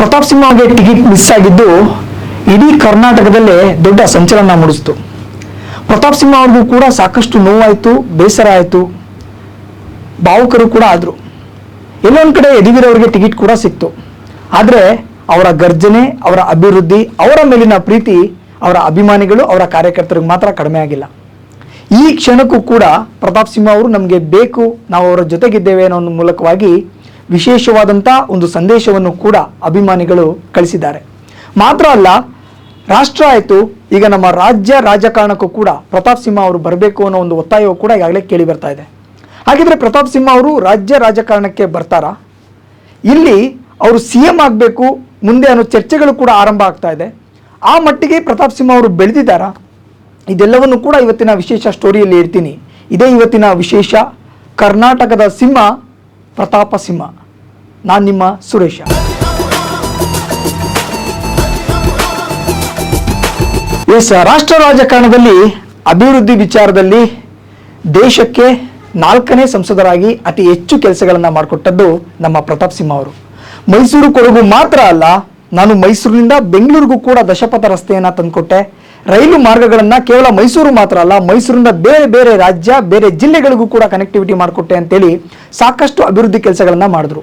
ಪ್ರತಾಪ್ ಸಿಂಹ ಅವರಿಗೆ ticket miss ಆಗಿದ್ದು ಇಡೀ ಕರ್ನಾಟಕದಲ್ಲೇ ದೊಡ್ಡ ಸಂಚಲನ ಮೂಡಿಸಿತು. ಪ್ರತಾಪ್ ಸಿಂಹ ಅವ್ರಿಗೂ ಕೂಡ ಸಾಕಷ್ಟು ನೋವಾಯಿತು, ಬೇಸರ ಆಯಿತು. ಭಾವುಕರು ಕೂಡ ಆದರು. ಎಲ್ಲೊಂದು ಕಡೆ ಯದುವೀರ್ ಅವರಿಗೆ ಟಿಕೆಟ್ ಕೂಡ ಸಿಕ್ತು. ಆದರೆ ಅವರ ಗರ್ಜನೆ, ಅವರ ಅಭಿವೃದ್ಧಿ, ಅವರ ಮೇಲಿನ ಪ್ರೀತಿ, ಅವರ ಅಭಿಮಾನಿಗಳು, ಅವರ ಕಾರ್ಯಕರ್ತರಿಗೆ ಮಾತ್ರ ಕಡಿಮೆ ಆಗಿಲ್ಲ. ಈ ಕ್ಷಣಕ್ಕೂ ಕೂಡ ಪ್ರತಾಪ್ ಸಿಂಹ ಅವರು ನಮಗೆ ಬೇಕು, ನಾವು ಅವರ ಜೊತೆಗಿದ್ದೇವೆ ಅನ್ನೋ ಮೂಲಕವಾಗಿ ವಿಶೇಷವಾದಂಥ ಒಂದು ಸಂದೇಶವನ್ನು ಕೂಡ ಅಭಿಮಾನಿಗಳು ಕಳಿಸಿದ್ದಾರೆ. ಮಾತ್ರ ಅಲ್ಲ, ರಾಷ್ಟ್ರ ಆಯಿತು, ಈಗ ನಮ್ಮ ರಾಜ್ಯ ರಾಜಕಾರಣಕ್ಕೂ ಕೂಡ ಪ್ರತಾಪ್ ಸಿಂಹ ಅವರು ಬರಬೇಕು ಅನ್ನೋ ಒಂದು ಒತ್ತಾಯವು ಕೂಡ ಈಗಾಗಲೇ ಕೇಳಿ ಬರ್ತಾ ಇದೆ. ಹಾಗಿದ್ರೆ ಪ್ರತಾಪ್ ಸಿಂಹ ಅವರು ರಾಜ್ಯ ರಾಜಕಾರಣಕ್ಕೆ ಬರ್ತಾರಾ? ಇಲ್ಲಿ ಅವರು ಸಿ ಎಂ ಆಗಬೇಕು, ಮುಂದೆ ಅನ್ನೋ ಚರ್ಚೆಗಳು ಕೂಡ ಆರಂಭ ಆಗ್ತಾ ಇದೆ. ಆ ಮಟ್ಟಿಗೆ ಪ್ರತಾಪ್ ಸಿಂಹ ಅವರು ಬೆಳೆದಿದ್ದಾರಾ? ಇದೆಲ್ಲವನ್ನು ಕೂಡ ಇವತ್ತಿನ ವಿಶೇಷ ಸ್ಟೋರಿಯಲ್ಲಿ ಇರ್ತೀನಿ. ಇದೇ ಇವತ್ತಿನ ವಿಶೇಷ ಕರ್ನಾಟಕದ ಸಿಂಹ ಪ್ರತಾಪ ಸಿಂಹ. ನಾನು ನಿಮ್ಮ ಸುರೇಶ. ಎಸ್, ರಾಷ್ಟ್ರ ರಾಜಕಾರಣದಲ್ಲಿ ಅಭಿವೃದ್ಧಿ ವಿಚಾರದಲ್ಲಿ ದೇಶಕ್ಕೆ ನಾಲ್ಕನೇ ಸಂಸದರಾಗಿ ಅತಿ ಹೆಚ್ಚು ಕೆಲಸಗಳನ್ನು ಮಾಡಿಕೊಟ್ಟದ್ದು ನಮ್ಮ ಪ್ರತಾಪ್ ಸಿಂಹ ಅವರು. ಮೈಸೂರು ಕೊಡಗು ಮಾತ್ರ ಅಲ್ಲ, ನಾನು ಮೈಸೂರಿನಿಂದ ಬೆಂಗಳೂರಿಗೂ ಕೂಡ ದಶಪಥ ರಸ್ತೆಯನ್ನು ತಂದುಕೊಟ್ಟೆ. ರೈಲು ಮಾರ್ಗಗಳನ್ನು ಕೇವಲ ಮೈಸೂರು ಮಾತ್ರ ಅಲ್ಲ ಮೈಸೂರಿನಿಂದ ಬೇರೆ ಬೇರೆ ರಾಜ್ಯ, ಬೇರೆ ಜಿಲ್ಲೆಗಳಿಗೂ ಕೂಡ ಕನೆಕ್ಟಿವಿಟಿ ಮಾಡಿಕೊಟ್ಟೆ ಅಂತೇಳಿ ಸಾಕಷ್ಟು ಅಭಿವೃದ್ಧಿ ಕೆಲಸಗಳನ್ನು ಮಾಡಿದ್ರು.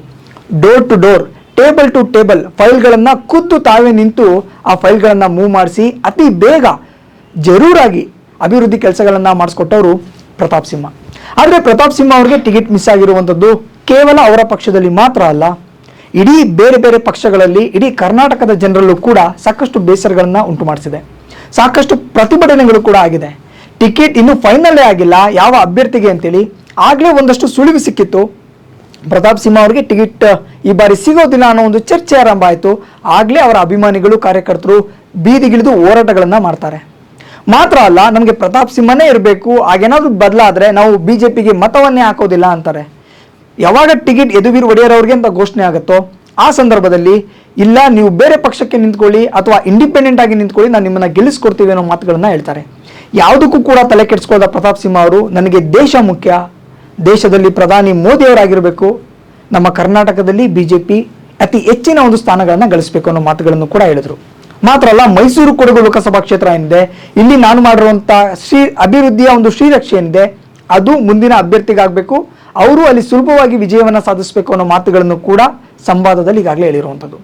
Door to door table to table ಫೈಲ್ಗಳನ್ನು ಖುದ್ದು ತಾವೇ ನಿಂತು ಆ ಫೈಲ್ಗಳನ್ನು ಮೂವ್ ಮಾಡಿಸಿ ಅತಿ ಬೇಗ ಜರೂರಾಗಿ ಅಭಿವೃದ್ಧಿ ಕೆಲಸಗಳನ್ನು ಮಾಡಿಸ್ಕೊಟ್ಟವರು ಪ್ರತಾಪ್ ಸಿಂಹ. ಆದರೆ ಪ್ರತಾಪ್ ಸಿಂಹ ಅವರಿಗೆ ಟಿಕೆಟ್ ಮಿಸ್ ಆಗಿರುವಂಥದ್ದು ಕೇವಲ ಅವರ ಪಕ್ಷದಲ್ಲಿ ಮಾತ್ರ ಅಲ್ಲ, ಇಡೀ ಬೇರೆ ಬೇರೆ ಪಕ್ಷಗಳಲ್ಲಿ, ಇಡೀ ಕರ್ನಾಟಕದ ಜನರಲ್ಲೂ ಕೂಡ ಸಾಕಷ್ಟು ಬೇಸರಗಳನ್ನು ಉಂಟು ಮಾಡಿಸಿದೆ. ಸಾಕಷ್ಟು ಪ್ರತಿಭಟನೆಗಳು ಕೂಡ ಆಗಿದೆ. ಟಿಕೆಟ್ ಇನ್ನೂ ಫೈನಲ್ಲೇ ಆಗಿಲ್ಲ. ಯಾವ ಅಭ್ಯರ್ಥಿಗೆ ಅಂತೇಳಿ ಆಗಲೇ ಒಂದಷ್ಟು ಸುಳಿವು ಸಿಕ್ಕಿತ್ತು. ಪ್ರತಾಪ್ ಸಿಂಹ ಅವರಿಗೆ ಟಿಕೆಟ್ ಈ ಬಾರಿ ಸಿಗೋದಿಲ್ಲ ಅನ್ನೋ ಒಂದು ಚರ್ಚೆ ಆರಂಭ ಆಯಿತು. ಆಗಲೇ ಅವರ ಅಭಿಮಾನಿಗಳು, ಕಾರ್ಯಕರ್ತರು ಬೀದಿಗಿಳಿದು ಹೋರಾಟಗಳನ್ನು ಮಾಡ್ತಾರೆ. ಮಾತ್ರ ಅಲ್ಲ, ನಮಗೆ ಪ್ರತಾಪ್ ಸಿಂಹನೇ ಇರಬೇಕು, ಹಾಗೇನಾದರೂ ಬದಲಾದರೆ ನಾವು ಬಿ ಜೆ ಪಿಗೆ ಮತವನ್ನೇ ಹಾಕೋದಿಲ್ಲ ಅಂತಾರೆ. ಯಾವಾಗ ಟಿಕೆಟ್ ಯದುವೀರ್ ಒಡೆಯರ್ ಅವ್ರಿಗೆ ಅಂತ ಘೋಷಣೆ ಆಗುತ್ತೋ, ಆ ಸಂದರ್ಭದಲ್ಲಿ, ಇಲ್ಲ, ನೀವು ಬೇರೆ ಪಕ್ಷಕ್ಕೆ ನಿಂತ್ಕೊಳ್ಳಿ ಅಥವಾ ಇಂಡಿಪೆಂಡೆಂಟ್ ಆಗಿ ನಿಂತ್ಕೊಳ್ಳಿ, ನಾನು ನಿಮ್ಮನ್ನ ಗೆಲ್ಲಿಸ್ಕೊಡ್ತೀವಿ ಅನ್ನೋ ಮಾತುಗಳನ್ನ ಹೇಳ್ತಾರೆ. ಯಾವುದಕ್ಕೂ ಕೂಡ ತಲೆ ಕೆಡಿಸ್ಕೊಳ್ಳದ ಪ್ರತಾಪ್ ಸಿಂಹ ಅವರು, ನನಗೆ ದೇಶ ಮುಖ್ಯ ದೇಶದಲ್ಲಿ ಪ್ರಧಾನಿ ಮೋದಿಯವರಾಗಿರಬೇಕು, ನಮ್ಮ ಕರ್ನಾಟಕದಲ್ಲಿ ಬಿ ಜೆ ಪಿ ಅತಿ ಹೆಚ್ಚಿನ ಒಂದು ಸ್ಥಾನಗಳನ್ನು ಗಳಿಸಬೇಕು ಅನ್ನೋ ಮಾತುಗಳನ್ನು ಕೂಡ ಹೇಳಿದರು. ಮಾತ್ರ ಅಲ್ಲ, ಮೈಸೂರು ಕೊಡಗು ಲೋಕಸಭಾ ಕ್ಷೇತ್ರ ಏನಿದೆ, ಇಲ್ಲಿ ನಾನು ಮಾಡಿರುವಂಥ ಶ್ರೀ ಅಭಿವೃದ್ಧಿಯ ಒಂದು ಶ್ರೀರಕ್ಷೆ ಏನಿದೆ, ಅದು ಮುಂದಿನ ಅಭ್ಯರ್ಥಿಗಾಗಬೇಕು, ಅವರು ಅಲ್ಲಿ ಸುಲಭವಾಗಿ ವಿಜಯವನ್ನು ಸಾಧಿಸಬೇಕು ಅನ್ನೋ ಮಾತುಗಳನ್ನು ಕೂಡ ಸಂವಾದದಲ್ಲಿ ಈಗಾಗಲೇ ಹೇಳಿರುವಂಥದ್ದು.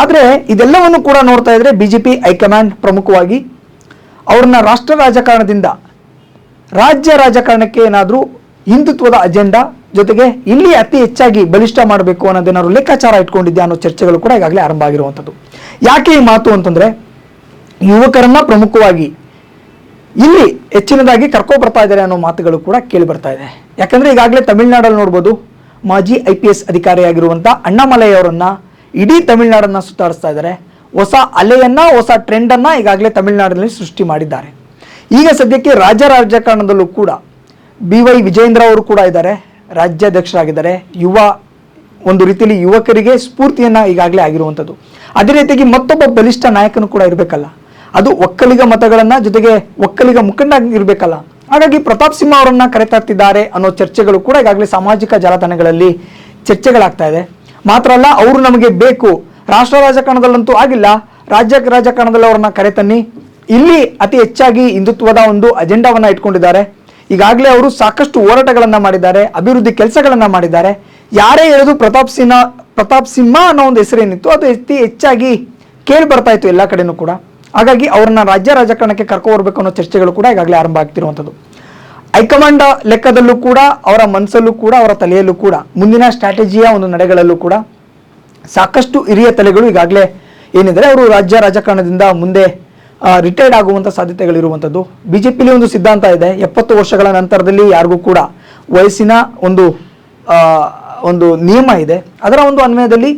ಆದರೆ ಇದೆಲ್ಲವನ್ನು ಕೂಡ ನೋಡ್ತಾ ಇದ್ರೆ ಪಿ ಹೈಕಮಾಂಡ್ ಪ್ರಮುಖವಾಗಿ ಅವ್ರನ್ನ ರಾಷ್ಟ್ರ ರಾಜಕಾರಣದಿಂದ, ರಾಜ್ಯ ರಾಜಕಾರಣಕ್ಕೆ ಏನಾದರೂ ಹಿಂದುತ್ವದ ಅಜೆಂಡಾ ಜೊತೆಗೆ ಇಲ್ಲಿ ಅತಿ ಹೆಚ್ಚಾಗಿ ಬಲಿಷ್ಠ ಮಾಡಬೇಕು ಅನ್ನೋದೇನಾದ್ರು ಲೆಕ್ಕಾಚಾರ ಇಟ್ಕೊಂಡಿದ್ದೆ ಅನ್ನೋ ಚರ್ಚೆಗಳು ಕೂಡ ಈಗಾಗಲೇ ಆರಂಭ ಆಗಿರುವಂಥದ್ದು. ಯಾಕೆ ಈ ಮಾತು ಅಂತಂದ್ರೆ ಯುವಕರನ್ನ ಪ್ರಮುಖವಾಗಿ ಇಲ್ಲಿ ಹೆಚ್ಚಿನದಾಗಿ ಕರ್ಕೊ ಬರ್ತಾ ಇದ್ದಾರೆ ಅನ್ನೋ ಮಾತುಗಳು ಕೂಡ ಕೇಳಿ ಬರ್ತಾ ಇದೆ. ಯಾಕಂದ್ರೆ ಈಗಾಗಲೇ ತಮಿಳುನಾಡಲ್ಲಿ ನೋಡ್ಬೋದು ಮಾಜಿ ಐ ಪಿ ಎಸ್ ಅಧಿಕಾರಿಯಾಗಿರುವಂಥ ಅಣ್ಣಾಮಲೈ ಅವರನ್ನ ಇಡೀ ತಮಿಳುನಾಡನ್ನು ಸುತ್ತಾಡಿಸ್ತಾ ಇದ್ದಾರೆ. ಹೊಸ ಅಲೆಯನ್ನ, ಹೊಸ ಟ್ರೆಂಡನ್ನು ಈಗಾಗಲೇ ತಮಿಳುನಾಡಿನಲ್ಲಿ ಸೃಷ್ಟಿ ಮಾಡಿದ್ದಾರೆ. ಈಗ ಸದ್ಯಕ್ಕೆ ರಾಜ್ಯ ರಾಜಕಾರಣದಲ್ಲೂ ಕೂಡ ಬಿ ವೈ ವಿಜೇಂದ್ರ ಅವರು ಕೂಡ ಇದ್ದಾರೆ, ರಾಜ್ಯಾಧ್ಯಕ್ಷರಾಗಿದ್ದಾರೆ. ಯುವ, ಒಂದು ರೀತಿಯಲ್ಲಿ ಯುವಕರಿಗೆ ಸ್ಫೂರ್ತಿಯನ್ನು ಈಗಾಗಲೇ ಆಗಿರುವಂಥದ್ದು. ಅದೇ ರೀತಿಯಾಗಿ ಮತ್ತೊಬ್ಬ ಬಲಿಷ್ಠ ನಾಯಕನು ಕೂಡ ಇರಬೇಕಲ್ಲ. ಅದು ಒಕ್ಕಲಿಗ ಮತಗಳನ್ನು ಜೊತೆಗೆ ಒಕ್ಕಲಿಗ ಮುಖಂಡ ಇರಬೇಕಲ್ಲ ಹಾಗಾಗಿ ಪ್ರತಾಪ್ ಸಿಂಹ ಅವರನ್ನು ಕರೆತರ್ತಿದ್ದಾರೆ ಅನ್ನೋ ಚರ್ಚೆಗಳು ಕೂಡ ಈಗಾಗಲೇ ಸಾಮಾಜಿಕ ಜಾಲತಾಣಗಳಲ್ಲಿ ಚರ್ಚೆಗಳಾಗ್ತಾ ಇದೆ. ಮಾತ್ರ ಅಲ್ಲ, ಅವರು ನಮಗೆ ಬೇಕು. ರಾಷ್ಟ್ರ ರಾಜಕಾರಣದಲ್ಲಂತೂ ಆಗಿಲ್ಲ. ರಾಜ್ಯ ರಾಜಕಾರಣದಲ್ಲಿ ಅವರನ್ನ ಕರೆತನ್ನಿ. ಇಲ್ಲಿ ಅತಿ ಹೆಚ್ಚಾಗಿ ಹಿಂದುತ್ವದ ಒಂದು ಅಜೆಂಡಾವನ್ನ ಇಟ್ಕೊಂಡಿದ್ದಾರೆ. ಈಗಾಗಲೇ ಅವರು ಸಾಕಷ್ಟು ಹೋರಾಟಗಳನ್ನು ಮಾಡಿದ್ದಾರೆ, ಅಭಿವೃದ್ಧಿ ಕೆಲಸಗಳನ್ನು ಮಾಡಿದ್ದಾರೆ. ಯಾರೇ ಹೇಳೋದು ಪ್ರತಾಪ್ ಸಿಂಹ ಪ್ರತಾಪ್ ಸಿಂಹ ಅನ್ನೋ ಒಂದು ಹೆಸರೇನಿತ್ತು ಅದು ಅತಿ ಹೆಚ್ಚಾಗಿ ಕೇಳಿ ಬರ್ತಾ ಇತ್ತು ಎಲ್ಲ ಕಡೆನೂ ಕೂಡ. ಹಾಗಾಗಿ ಅವ್ರನ್ನ ರಾಜ್ಯ ರಾಜಕಾರಣಕ್ಕೆ ಕರ್ಕೊ ಬರಬೇಕು ಅನ್ನೋ ಚರ್ಚೆಗಳು ಕೂಡ ಈಗಾಗಲೇ ಆರಂಭ ಆಗ್ತಿರುವಂಥದ್ದು. ಹೈಕಮಾಂಡ್ ಲೆಕ್ಕದಲ್ಲೂ ಕೂಡ, ಅವರ ಮನಸ್ಸಲ್ಲೂ ಕೂಡ, ಅವರ ತಲೆಯಲ್ಲೂ ಕೂಡ, ಮುಂದಿನ ಸ್ಟ್ರಾಟಜಿಯ ಒಂದು ನಡೆಗಳಲ್ಲೂ ಕೂಡ ಸಾಕಷ್ಟು ಹಿರಿಯ ತಲೆಗಳು ಈಗಾಗಲೇ ಏನಿದ್ರೆ ಅವರು ರಾಜ್ಯ ರಾಜಕಾರಣದಿಂದ ಮುಂದೆ ರಿಟೈರ್ಡ್ ಆಗುವಂಥ ಸಾಧ್ಯತೆಗಳಿರುವಂಥದ್ದು ಬಿ ಜೆ ಪಿಲಿ ಒಂದು ಸಿದ್ಧಾಂತ ಇದೆ. ಎಪ್ಪತ್ತು ವರ್ಷಗಳ ನಂತರದಲ್ಲಿ ಯಾರಿಗೂ ಕೂಡ ವಯಸ್ಸಿನ ಒಂದು ಒಂದು ನಿಯಮ ಇದೆ. ಅದರ ಒಂದು ಅನ್ವಯದಲ್ಲಿ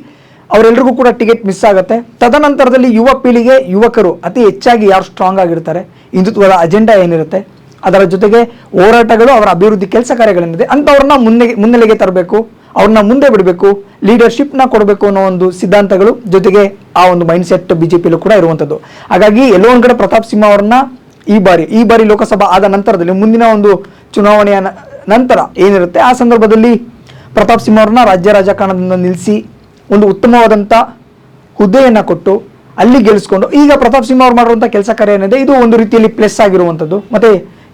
ಅವರೆಲ್ಲರಿಗೂ ಕೂಡ ಟಿಕೆಟ್ ಮಿಸ್ ಆಗುತ್ತೆ. ತದನಂತರದಲ್ಲಿ ಯುವ ಪೀಳಿಗೆ ಯುವಕರು ಅತಿ ಹೆಚ್ಚಾಗಿ ಯಾರು ಸ್ಟ್ರಾಂಗ್ ಆಗಿರ್ತಾರೆ? ಹಿಂದುತ್ವದ ಅಜೆಂಡಾ ಏನಿರುತ್ತೆ? ಅದರ ಜೊತೆಗೆ ಹೋರಾಟಗಳು ಅವರ ಅಭಿವೃದ್ಧಿ ಕೆಲಸ ಕಾರ್ಯಗಳೇನಿದೆ? ಅಂಥವ್ರನ್ನ ಮುನ್ನೆ, ಮುನ್ನೆಲೆಗೆ ತರಬೇಕು. ಅವ್ರನ್ನ ಮುಂದೆ ಬಿಡಬೇಕು ಲೀಡರ್ಶಿಪ್ನ ಕೊಡಬೇಕು ಅನ್ನೋ ಒಂದು ಸಿದ್ಧಾಂತಗಳು ಜೊತೆಗೆ ಆ ಒಂದು ಮೈಂಡ್ ಸೆಟ್ ಪಿಲೂ ಕೂಡ ಇರುವಂಥದ್ದು. ಹಾಗಾಗಿ ಎಲ್ಲೋ ಒಂದು ಕಡೆ ಪ್ರತಾಪ್ ಸಿಂಹ ಅವ್ರನ್ನ ಈ ಬಾರಿ ಈ ಬಾರಿ ಲೋಕಸಭಾ ಆದ ನಂತರದಲ್ಲಿ, ಮುಂದಿನ ಒಂದು ಚುನಾವಣೆಯ ನಂತರ ಏನಿರುತ್ತೆ, ಆ ಸಂದರ್ಭದಲ್ಲಿ ಪ್ರತಾಪ್ ಸಿಂಹ ಅವ್ರನ್ನ ರಾಜ್ಯ ರಾಜಕಾರಣದಿಂದ ನಿಲ್ಲಿಸಿ ಒಂದು ಉತ್ತಮವಾದಂಥ ಹುದ್ದೆಯನ್ನು ಕೊಟ್ಟು ಅಲ್ಲಿ ಗೆಲ್ಲಿಸ್ಕೊಂಡು ಈಗ ಪ್ರತಾಪ್ ಸಿಂಹ ಅವ್ರು ಮಾಡುವಂಥ ಕೆಲಸ ಕಾರ್ಯ ಏನಿದೆ, ಇದು ಒಂದು ರೀತಿಯಲ್ಲಿ ಪ್ಲಸ್ ಆಗಿರುವಂಥದ್ದು. ಮತ್ತೆ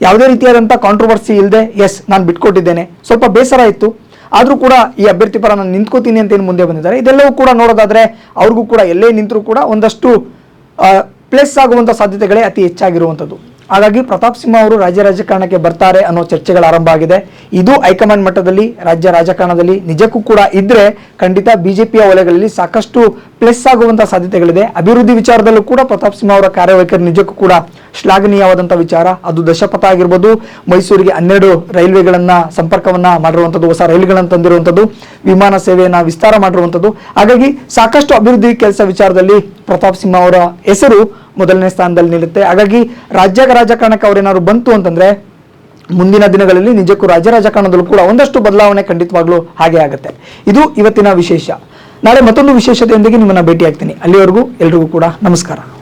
ಯಾವುದೇ ರೀತಿಯಾದಂಥ ಕಾಂಟ್ರವರ್ಸಿ ಇಲ್ಲದೆ ಎಸ್ ನಾನು ಬಿಟ್ಕೊಟ್ಟಿದ್ದೇನೆ. ಸ್ವಲ್ಪ ಬೇಸರ ಇತ್ತು. ಆದರೂ ಕೂಡ ಈ ಅಭ್ಯರ್ಥಿ ಪರ ನಾನು ನಿಂತ್ಕೋತೀನಿ ಅಂತ ಏನು ಮುಂದೆ ಬಂದಿದ್ದಾರೆ? ಇದೆಲ್ಲವೂ ಕೂಡ ನೋಡೋದಾದರೆ ಅವ್ರಿಗೂ ಕೂಡ ಎಲ್ಲೇ ನಿಂತರೂ ಕೂಡ ಒಂದಷ್ಟು ಪ್ಲಸ್ ಆಗುವಂಥ ಸಾಧ್ಯತೆಗಳೇ ಅತಿ ಹೆಚ್ಚಾಗಿರುವಂಥದ್ದು. ಹಾಗಾಗಿ ಪ್ರತಾಪ್ ಸಿಂಹ ಅವರು ರಾಜ್ಯ ರಾಜಕಾರಣಕ್ಕೆ ಬರ್ತಾರೆ ಅನ್ನೋ ಚರ್ಚೆಗಳು ಆರಂಭ ಆಗಿದೆ. ಇದು ಹೈಕಮಾಂಡ್ ಮಟ್ಟದಲ್ಲಿ, ರಾಜ್ಯ ರಾಜಕಾರಣದಲ್ಲಿ ನಿಜಕ್ಕೂ ಕೂಡ ಇದ್ದರೆ ಖಂಡಿತ ಬಿಜೆಪಿಯ ವಲಯಗಳಲ್ಲಿ ಸಾಕಷ್ಟು ಪ್ಲಸ್ ಆಗುವಂಥ ಸಾಧ್ಯತೆಗಳಿದೆ. ಅಭಿವೃದ್ಧಿ ವಿಚಾರದಲ್ಲೂ ಕೂಡ ಪ್ರತಾಪ್ ಸಿಂಹ ಅವರ ಕಾರ್ಯವೈಖರಿ ನಿಜಕ್ಕೂ ಕೂಡ ಶ್ಲಾಘನೀಯವಾದಂಥ ವಿಚಾರ. ಅದು ದಶಪಥ ಆಗಿರ್ಬೋದು, ಮೈಸೂರಿಗೆ ಹನ್ನೆರಡು ರೈಲ್ವೆಗಳನ್ನು ಸಂಪರ್ಕವನ್ನ ಮಾಡಿರುವಂಥದ್ದು, ಹೊಸ ರೈಲುಗಳನ್ನು ತಂದಿರುವಂಥದ್ದು, ವಿಮಾನ ಸೇವೆಯನ್ನ ವಿಸ್ತಾರ ಮಾಡಿರುವಂಥದ್ದು. ಹಾಗಾಗಿ ಸಾಕಷ್ಟು ಅಭಿವೃದ್ಧಿ ಕೆಲಸ ವಿಚಾರದಲ್ಲಿ ಪ್ರತಾಪ್ ಸಿಂಹ ಅವರ ಹೆಸರು ಮೊದಲನೇ ಸ್ಥಾನದಲ್ಲಿ ನಿಲ್ಲುತ್ತೆ. ಹಾಗಾಗಿ ರಾಜ್ಯ ರಾಜಕಾರಣಕ್ಕೆ ಅವರೇನಾದ್ರು ಬಂತು ಅಂತಂದ್ರೆ, ಮುಂದಿನ ದಿನಗಳಲ್ಲಿ ನಿಜಕ್ಕೂ ರಾಜ್ಯ ರಾಜಕಾರಣದಲ್ಲೂ ಕೂಡ ಒಂದಷ್ಟು ಬದಲಾವಣೆ ಖಂಡಿತವಾಗ್ಲೂ ಹಾಗೆ ಆಗುತ್ತೆ. ಇದು ಇವತ್ತಿನ ವಿಶೇಷ. ನಾಳೆ ಮತ್ತೊಂದು ವಿಶೇಷತೆಯೊಂದಿಗೆ ನಿಮ್ಮನ್ನ ಭೇಟಿ ಆಗ್ತೀನಿ ಅಲ್ಲಿವರೆಗೂ ಎಲ್ರಿಗೂ ಕೂಡ ನಮಸ್ಕಾರ.